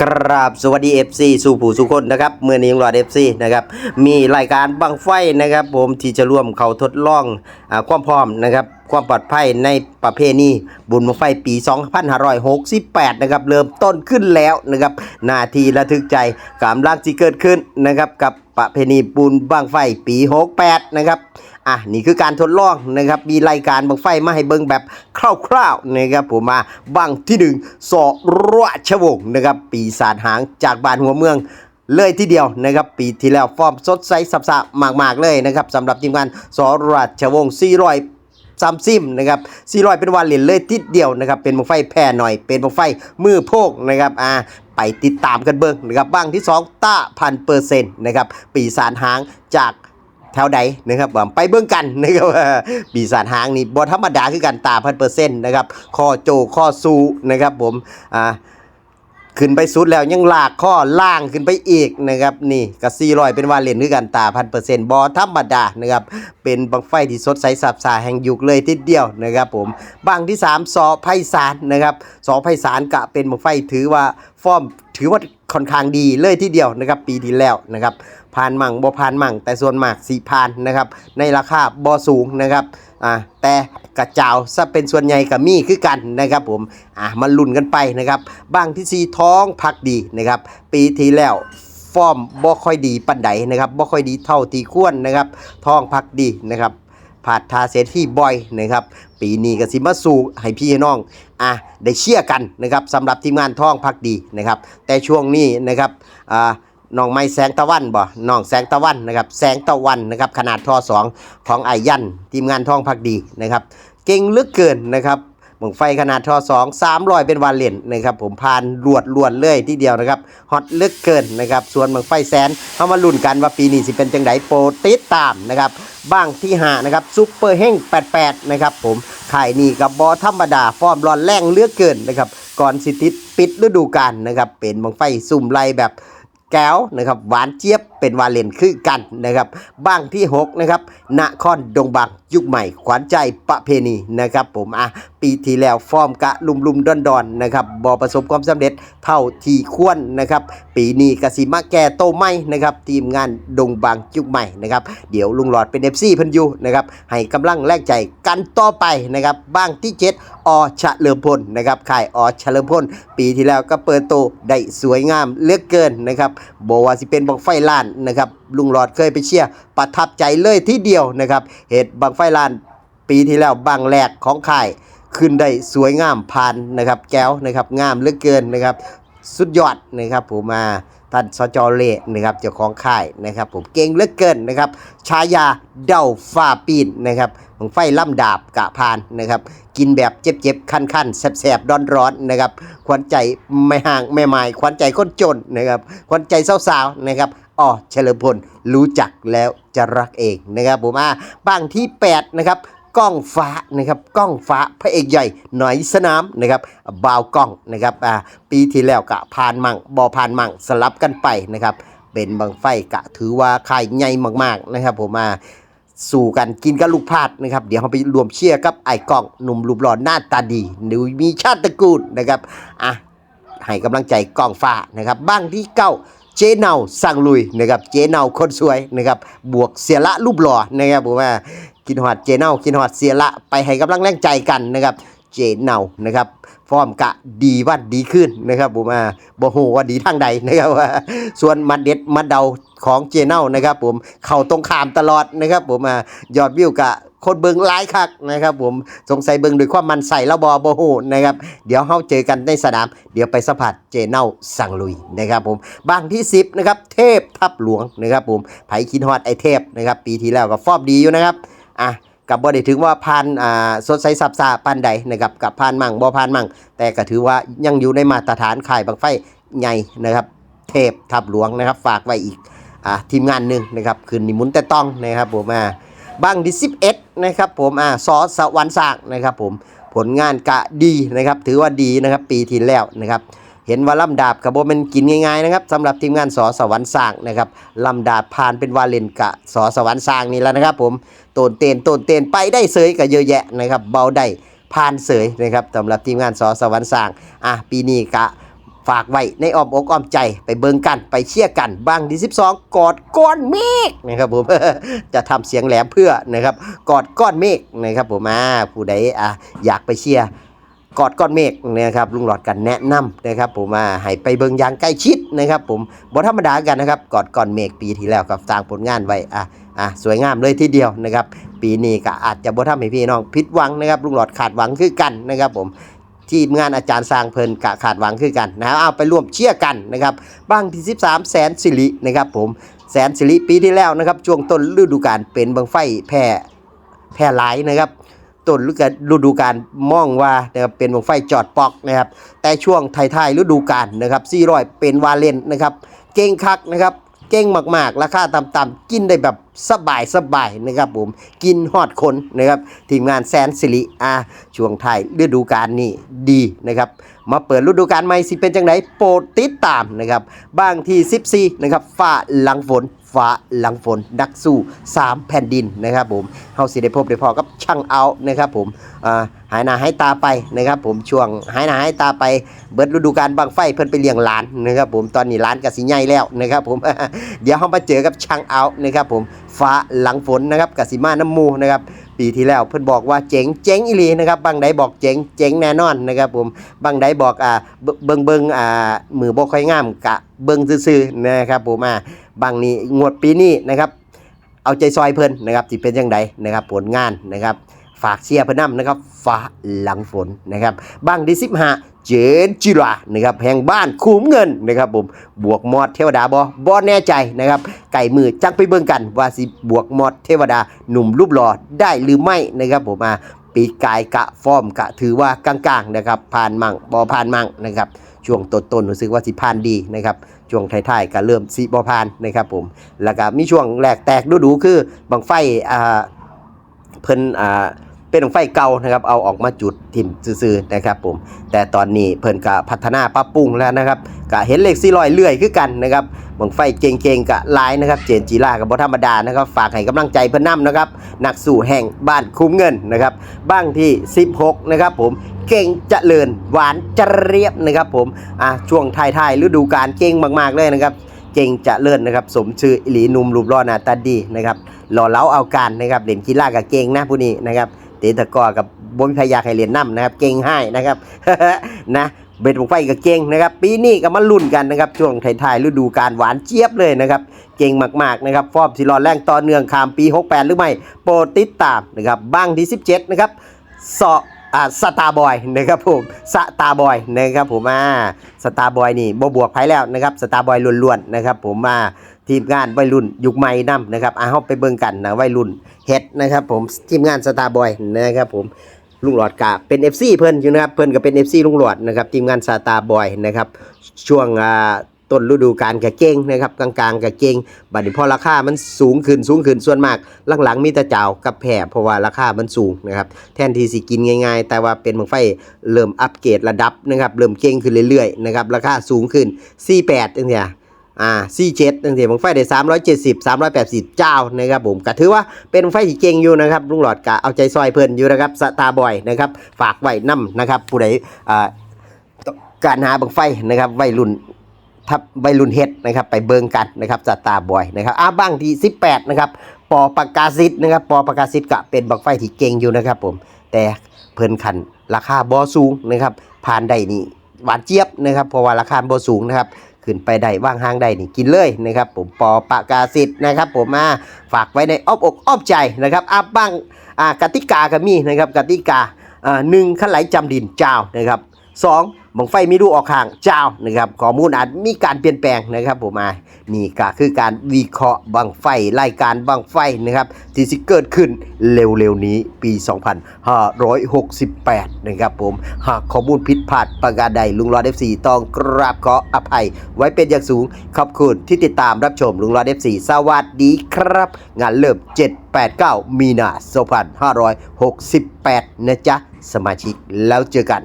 ครับสวัสดี FC สู่ผู้สุคนนะครับเมื่อนี้ยังรอด FC นะครับมีรายการบังไฟนะครับผมที่จะร่วมเขาทดลองอาความพร้อมนะครับ ความปลอดภัยในประเพณีบุญบังไฟปี 2568 นะครับ เริ่มต้นขึ้นแล้วนะครับ นาทีระทึกใจกำลังที่เกิดขึ้นนะครับ กับประเพณีบุญบังไฟปี 68 นะครับอะนี่คือการทดลองนะครับ มีรายการบังไฟมาให้เบิ่งแบบคร่าวๆนะครับผมมาบังที่หนึ่งสอราชวงศ์นะครับปีศาจหางจากบ้านหัวเมืองเลยทีเดียวนะครับปีที่แล้วฟอร์มสดใสสับสะมากๆเลยนะครับสำหรับทีมงานสอราชวงศ์400 ซัมซิมนะครับ400เป็นวันเหรียญเลยติดเดียวนะครับเป็นบังไฟแพร่หน่อย เป็นบังไฟมือโพกนะครับอ่าไปติดตามกันเบิ่งนะครับบ้างที่ 2 ต้าพันเปอร์เซ็นต์นะครับปีศาจหางจากแถวใดนะครับไปเบิ่งกันนะครับว่าปีศาจหางนี่บ่ธรรมดาคือกันตาพันเปอร์เซ็นต์นะครับข้อโจข้อสูนะครับผมอ่า ขึ้นไปสุดแล้วยังลากข้อล่างขึ้นไปอีกนะครับนี่กับ400 เป็นวาเลนคือกันตาพันเปอร์เซ็นต์บ่ธรรมดานะครับเป็นบังไฟที่สดใสสับสาแห่งยุคเลยทีเดียวนะครับผมบางที่ 3สอไพศาลนะครับสอไพศาลกะเป็นบังไฟถือว่าฟอร์มถือว่าค่อนข้างดีเลยทีเดียวนะครับปีที่แล้วนะครับผ่านมั่งบ่ผ่านมั่งแต่ส่วนมากสีผ่านนะครับในราคาบ่สูงนะครับ อ่าแต่กระเจ้าซะเป็นส่วนใหญ่กับมีคือกันนะครับผมอ่ามาลุ้นกันไปนะครับบางที่สีท้องพักดีนะครับ ปีที่แล้วฟอร์มบ่ค่อยดีปันใดนะครับบ่ค่อยดีเท่าที่ควรนะครับท้องพักดีนะครับผาดทาเซที่บ่อยนะครับปีนี้ก็สิมาสู่ให้พี่น้องอะได้เชียร์กันนะครับสำหรับทีมงานท่องพักดีนะครับ แต่ช่วงนี้นะครับอ่า น้องไม้แสงตะวันบ่น้องแสงตะวันนะครับ แสงตะวันนะครับ ขนาดทอสองของไอยันทีมงานท่องพักดีนะครับ เก่งลือเกินนะครับบังไฟขนาดทอสองสามร้อยเป็นวาเลนนะครับผมพานรวดรวดเลยทีเดียวนะครับฮอตลือเกินนะครับ ส่วนบังไฟแสนเข้ามาลุ้นกันว่าปีนี้สิเป็นจังไดโปรติดตามนะครับบ้างที่หานะครับซุปเปอร์เฮง88 นะครับผมขายนี่กับบอธรรมดา ฟอร์มร้อนแรงเลือกเกินนะครับ ก่อนสิติดปิดฤดูกาลนะครับ เป็นบังไฟสุ่มไล่แบบ แก้วนะครับหวานเจี๊ยบเป็นวาเลนคือกันนะครับบ้างที่ 6 นะครับนครดงบังยุคใหม่ ขวัญใจประเพณีนะครับผมอะปีที่แล้วฟอร์มกะลุมลุมดอนดอนๆนะครับบอประสบความสำเร็จเท่าที่ควรนะครับ ปีนี้กสิมาแก่โตไม่นะครับ ทีมงานดงบางยุคใหม่นะครับ เดี๋ยวลุงหลอดเป็นเอฟซีพันยูนะครับ ให้กำลังแรงใจกันต่อไปนะครับบ้างที่7อเลิมพลนะครับค่ายอเลิมพลปีที่แล้วก็เปิดโตได้สวยงามเลือกเกินนะครับบว่าสิเป็นบังไฟล้านนะครับลุงหลอดเคยไปเชียร์ประทับใจเลยที่เดียวนะครับเหตุบังไฟลานปีที่แล้วบางแรกของค่ายขึ้นได้สวยงามผ่านนะครับแก้วนะครับงามเหลือเกินนะครับ สุดยอดนะครับผมมาท่านสจเล่นะครับเจ้าของค่ายนะครับผมเก่งเหลือเกินนะครับฉายาเดาฟ้าปีนนะครับของไฟล่ำดาบกะพานนะครับกินแบบเจ็บๆคันๆแสบๆร้อนๆนะครับขวัญใจไม่ห่างไม่หมายขวัญใจคนจนนะครับขวัญใจสาวๆนะครับ อ๋อเฉลิมพลรู้จักแล้วจะรักเองนะครับผมอ่าบ้างที่ 8 นะครับกล้องฟ้านะครับกล้องฟ้าพระเอกใหญ่หน่อยสนามนะครับบาวกล้องนะครับอ่าปีที่แล้วกะผ่านมั่งบอผ่านมั่งสลับกันไปนะครับเป็นบังไฟกะถือว่าค่ายใหญ่มากๆนะครับผมมาสู่กันกินกับลูกพาดนะครับ เดี๋ยวเราไปรวมเชียร์กับไอ้กล้องหนุ่มรูปหล่อหน้าตาดีหนูมีชาติตระกูลนะครับอะให้กำลังใจก้องฟ้านะครับบ้างที่เก้า เจเนาสั่งลุยนะครับเจเนาคนสวยนะครับบวกเสียละรูปหล่อนะครับผมว่ากินหอดเจเนากินหอดเสียละไปให้กำลังแรงใจกันนะครับ เจเนานะครับฟอร์มกะดีว่าดีขึ้นนะครับผมว่าบ่ฮู้ว่าดีทางใดนะครับว่าส่วนมาเด็ดมาเดาของเจเนานะครับผมเข้าตรงขามตลอดนะครับผมอ่ายอดวิวกะคนเบิงหลายคักนะครับผมสงสัยเบิงด้วยความมันใส่แล้วบอบฮู้นะครับเดี๋ยวเฮาเจอกันในสนาม เดี๋ยวไปสัมผัสเจเน่าสั่งลุยนะครับผมบางที่ 10นะครับเทพทับหลวงนะครับผมไผคินฮอดไอเทพนะครับปีที่แล้วก็ฟอร์มดีอยู่นะครับอะ กับบ่ได้ถึงว่าพันอ่าสดใสสับซาปานใดนะครับกับพันมั่งบ่พันมั่ง แต่ก็ถือว่ายังอยู่ในมาตรฐานข่ายบางไฟใหญ่นะครับเทพทับหลวงนะครับ ฝากไว้อีกอ่าทีมงานหนึ่งนะครับคืนนิมุนแต่ต้องนะครับผมอ่าบ้างที่11นะครับผมอ่าซอสวรรค์สร้างนะครับผมผลงานกะดีนะครับ ถือว่าดีนะครับปีที่แล้วนะครับ เห็นว่าลำดาบกับโบเป็นกินง่ายๆนะครับสำหรับทีมงานสอสวรรค์สร้างนะครับลำดาบผ่านเป็นวาเลนกะสอสวรรค์สร้างนี่แล้วนะครับ ผมโตนเตนโตนเตนไปได้เสยกับเยอะแยะนะครับ เบาได้ผ่านเสยนะครับสำหรับทีมงานสอสวรรค์สร้างอะปีนี้กะฝากไว้ในอ้อมอกอ้อมใจไปเบิงกันไปเชียร์กันบางดี12 กอดก้อนเมฆนะครับผมจะทำเสียงแหลมเพื่อนะครับกอดก้อนเมฆนะครับผมอ่าผู้ใดอะอยากไปเชียร์ กอดก้อนเมฆนะครับลุงหลอดกันแนะนำนะครับผมมาให้ไปเบิงย่างใกล้ชิดนะครับ ผมบ่ธรรมดากันนะครับกอดก้อนเมฆปีที่แล้วกับสร้างผลงานไว้อะอะสวยงามเลยทีเดียวนะครับ ปีนี้ก็อาจจะบ่ทำให้พี่น้องผิดหวังนะครับลุงหลอดขาดหวังคือกันนะครับ ผมทีมงานอาจารย์สร้างเพลินกะขาดหวังคือกันนะครับเอาไปร่วมเชียร์กันนะครับบ้างที่ 13 แสนสิรินะครับผมแสนสิริปีที่แล้วนะครับช่วงต้นฤดูกาลเป็นบังไฟแพร่แพร่หลายนะครับ ต้นฤดูกาลมองว่านะครับเป็นวงไฟจอดปอกนะครับ แต่ช่วงท้ายๆฤดูกาลนะครับ400 เป็นวาเลนนะครับ เก่งคักนะครับเก่งมากๆ ราคาต่ำๆกินได้แบบสบายสบายๆนะครับผม กินฮอดคนนะครับ ทีมงานแสนสิริอาช่วงไทยฤดูกาลนี้ดีนะครับ มาเปิดฤดูกาลใหม่สิเป็นจังไดโปรดติดตามนะครับบางที่14นะครับฟ้าหลังฝนฟ้าหลังฝนนักสู้3แผ่นดินนะครับผมเฮาสิได้พบได้พอกับช่างเอานะครับผมหายหน้าหายตาไปนะครับผมช่วงหายหน้าหายตาไปเบิดฤดูกาลบางไฟเพิ่นไปเลี้ยงหลานนะครับผมตอนนี้หลานก็สิใหญ่แล้วนะครับผมเดี๋ยวเฮามาเจอกับช่างเอานะครับผม ฟ้าหลังฝนนะครับกสิมาน้ำมูนะครับปีที่แล้วเพิ่นบอกว่าเจ๋งเจ๋งอีหลีนะครับบางใดบอกเจ๋งเจ๋งแน่นอนนะครับผมบางใดบอกอ่าเบิงเบิงอ่ามือบ่ค่อยงามกะเบิงซื่อๆนะครับผมอ่าบางนี้งวดปีนี้นะครับ เอาใจซอยเพิ่นนะครับสิเป็นยังไงนะครับผลงานนะครับฝากเชียร์เพิ่นนำนะครับฟ้าหลังฝนนะครับบางที่15 เจนจิรานะครับแห่งบ้านคุ้มเงินนะครับผมบวกมอดเทวดาบ่บ่แน่ใจนะครับไก่มือจักไปเบิ่งกัน ว่าสิบวกมอดเทวดาหนุ่มรูปหล่อได้หรือไม่นะครับผมมาปีกายกะฟอร์มกะถือว่ากลางๆนะครับผ่านมั่งบ่ผ่านมั่งนะครับช่วงต้นๆรู้สึกว่าสิผ่านดีนะครับช่วงท้ายๆก็เริ่มสิบ่ผ่านนะครับผมแล้วก็มีช่วงแหลกแตกดูดูคือบังไฟอ่าเพิ่นอ่า เป็นบังไฟเก่านะครับเอาออกมาจุดทิมซื่อๆนะครับผมแต่ตอนนี้เพิ่นก็พัฒนาปรับปรุงแล้วนะครับก็เห็นเลข400เลื่อยคือกันนะครับบังไฟเก่งๆกับลายนะครับเจนจีรากับบธรรมดานะครับฝากให้กำลังใจเพิ่นนํนะครับนักสู่แห่งบ้านคุ้มเงินนะครับบ้างที่ 16นะครับผมเก่งจเจริญหวานจเรียบนะครับผมอะช่วงท้ายๆฤดูกาลเก่งมากๆเลยนะครับเก่งจะเลิศนะครับสมชื่ออิหลีนุ่มรูปร่อหน้าตาดีนะครับหล่อเล้าเอาการนะครับเล่นกีฬากับเก่งนะผู้นี้นะครับ ตะตะกร้อกับบนพยาใครเรียนน้ำนะครับ เก่งให้นะครับนะเบ็ดบงไฟกับเก่งนะครับ ปีนี้ก็มาลุ้นกันนะครับ ช่วงท้ายๆฤดูกาลหวานเจี๊ยบเลยนะครับ เก่งมากๆนะครับฟอร์มสิรอแรงต่อเนื่องขามปี 68 หรือไม่ โปรดติดตามนะครับบ้างที่ 17 นะครับสาะอ่าสตาร์บอยนะครับผมสตาร์บอยนะครับผมอ่าสตาร์บอยนี่บ่บวกไผแล้วนะครับสตาร์บอยล้วนๆนะครับผมมา ทีมงานวัยรุ่นยุคใหม่นํนะครับอะเฮาไปเบิ่งกันนะวัยรุ่นเฮ็ดนะครับผมทีมงานสตาร์บอยนะครับผมลุงหลอดกะเป็น FC เพิ่นอยู่นะครับเพิ่นก็เป็น FC ลุงหลอดนะครับทีมงานซาตาบอยนะครับช่วงอ่าต้นฤดูกาลกะเก่งนะครับกลางๆกะเก่งบัดนี้พอราคามันสูงขึ้นสูงขึ้นส่วนมากหลังๆมีแต่เจ้ากับแผ่เพราะว่าราคามันสูงนะครับแทนที่สิกินง่ายๆ แต่ว่าเป็นบังไฟเริ่มอัปเกรดระดับนะครับเริ่มเก่งขึ้นเรื่อยๆนะครับราคาสูงขึ้น 48จังซี่ อ่า47จังซี่บังไฟได้370 380เจ้านะครับผมก็ถือว่าเป็นไฟที่เก่งอยู่นะครับลุงหลอดกะเอาใจซอยเพิ่นอยู่นะครับสตาร์บอยนะครับฝากไว้นํนะครับผู้ใดอ่าการหาบังไฟนะครับวัยรุ่นทับวัยรุ่นเฮ็ดนะครับไปเบิงกันนะครับสตาร์บอยนะครับอ่าบ้างที่ 18นะครับปอประกาศิษย์นะครับปอประกาศิษย์ก็เป็นบังไฟที่เก่งอยู่นะครับผมแต่เพิ่นขันราคาบ่สูงนะครับผ่านได้นี่หวานเจี๊ยบนะครับเพราะว่าราคาบ่สูงนะครับ ขึ้นไปได้ว่างห้างได้นี่กินเลยนะครับผมปอประกาสิทธ์นะครับ ผมมาฝากไว้ในอ้อมอกอ้อมใจนะครับอาบ้างอ่ากติกาก็มีนะครับกติกาอ่าหนึ่งขั้นไหลจำดินเจ้านะครับสอง บังไฟมีรูออกห่างเจ้านะครับข้อมูลอาจมีการเปลี่ยนแปลงนะครับผมมานี่ก็คือการวิเคราะห์บังไฟรายการบังไฟนะครับที่สิเกิดขึ้นเร็วๆนี้ปี 2568 นะครับผมหากข้อมูลผิดพลาดประการใดลุงรอด FC ต้องกราบขออภัย ไว้เป็นอย่างสูงขอบคุณที่ติดตามรับชมลุงรอด FC สวัสดีครับ งานเริ่ม 789 มีนา2568 นะจ๊ะ สมาชิกแล้วเจอกัน